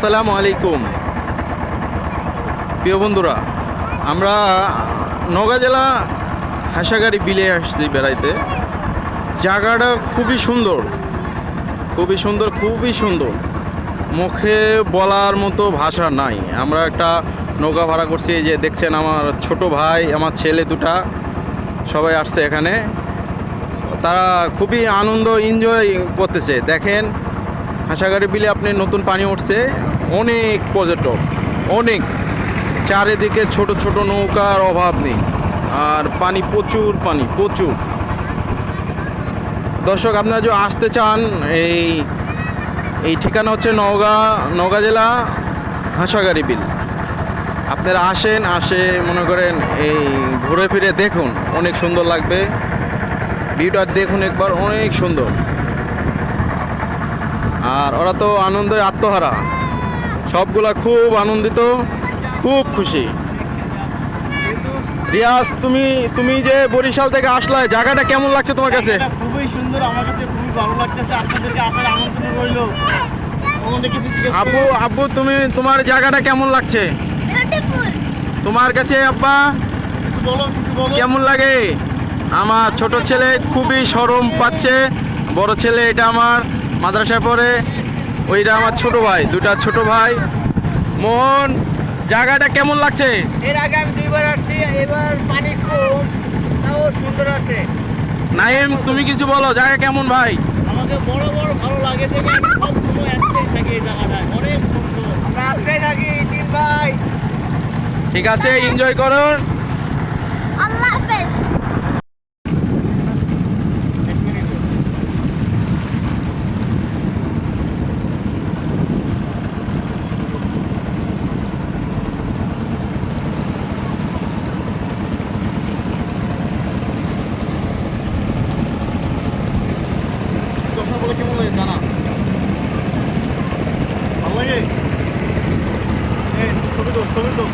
আসসালামু আলাইকুম। প্রিয় বন্ধুরা, আমরা নওগাঁ জেলা হাসাগাড়ি বিলে আসছি বেড়াইতে। জায়গাটা খুবই সুন্দর খুবই সুন্দর খুবই সুন্দর। মুখে বলার মতো ভাষা নাই। আমরা একটা নৌকা ভাড়া করছি যে দেখছেন আমার ছোট ভাই, আমার ছেলে দুটা, সবাই আসছে এখানে। তারা খুবই আনন্দ এনজয় করতেছে। দেখেন, হাসাগাড়ি বিলে আপনি নতুন পানি উঠছে। অনেক পর্যটক, অনেক। চারিদিকে ছোট ছোট নৌকার অভাব নেই, আর পানি প্রচুর পানি প্রচুর। দর্শক, আপনারা যদি আসতে চান, এই এই ঠিকানা হচ্ছে নওগাঁ নওগাঁ জেলা হাসাগাড়ি বিল। আপনারা আসেন, আসে মনে করেন এই ঘুরে ফিরে দেখুন, অনেক সুন্দর লাগবে। ভিউটা দেখুন একবার, অনেক সুন্দর। আর ওরা তো আনন্দে আত্মহারা। সবগুলা খুব আনন্দিত খুব খুশি। রিয়াজ তুমি তুমি যে বরিশাল থেকে আসলে জায়গাটা কেমন লাগছে তোমার কাছে? খুবই সুন্দর আমার কাছে খুবই ভালো লাগতেছে আপনাদেরকে আসার আমন্ত্রণ রইল। আমাদের কিছু জিজ্ঞেস আব্বু আব্বু তুমি তোমার জায়গাটা কেমন লাগছে? তোমার কাছে আব্বা? কিছু বলো কিছু বলো। কেমন লাগে? আমার ছোট ছেলে খুবই সরম পাচ্ছে বড় ছেলে এটা আমার মাদ্রাসায় পড়ে। ওইটা আমার ছোট ভাই দুটা ছোট ভাই। মোহন জায়গাটা কেমন লাগছে? এর আগে আমি দুইবার আসছি এবার পানি কম তাও সুন্দর আছে। নাইম তুমি কিছু বলো জায়গা কেমন ভাই? আমাকে বড় বড় ভালো লাগে দেখে আমি সব সময় আসতেই থাকি এই জায়গাটায় অনেক সুন্দর। আমরা আসতেই থাকি তিন ভাই। ঠিক আছে এনজয় করুন আল্লাহ বলে কেমন লাগে জানা? ভালো লাগে? ছবি তো ছবি তো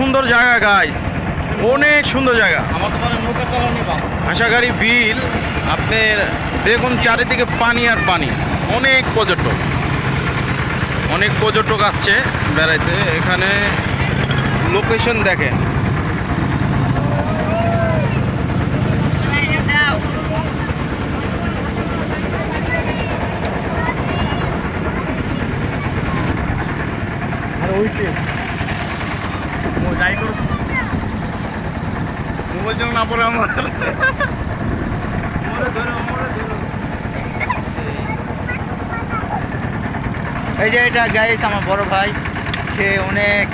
সুন্দর জায়গা গাইস অনেক সুন্দর জায়গা। চালানি বা আশাগাড়ি বিল আপনার দেখুন চারিদিকে পানি আর পানি। অনেক পর্যটক। অনেক পর্যটক আসছে বেড়াইতে। এখানে লোকেশন দেখেন। আর হইছে ও যাই মোবাইল না আমার। এই যে এটা গাইস আমার বড় ভাই, সে অনেক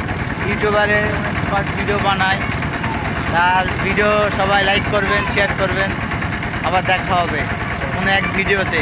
ইউটিউবারে ভিডিও বানায়। তার ভিডিও সবাই লাইক করবেন শেয়ার করবেন। আবার দেখা হবে কোনো এক ভিডিওতে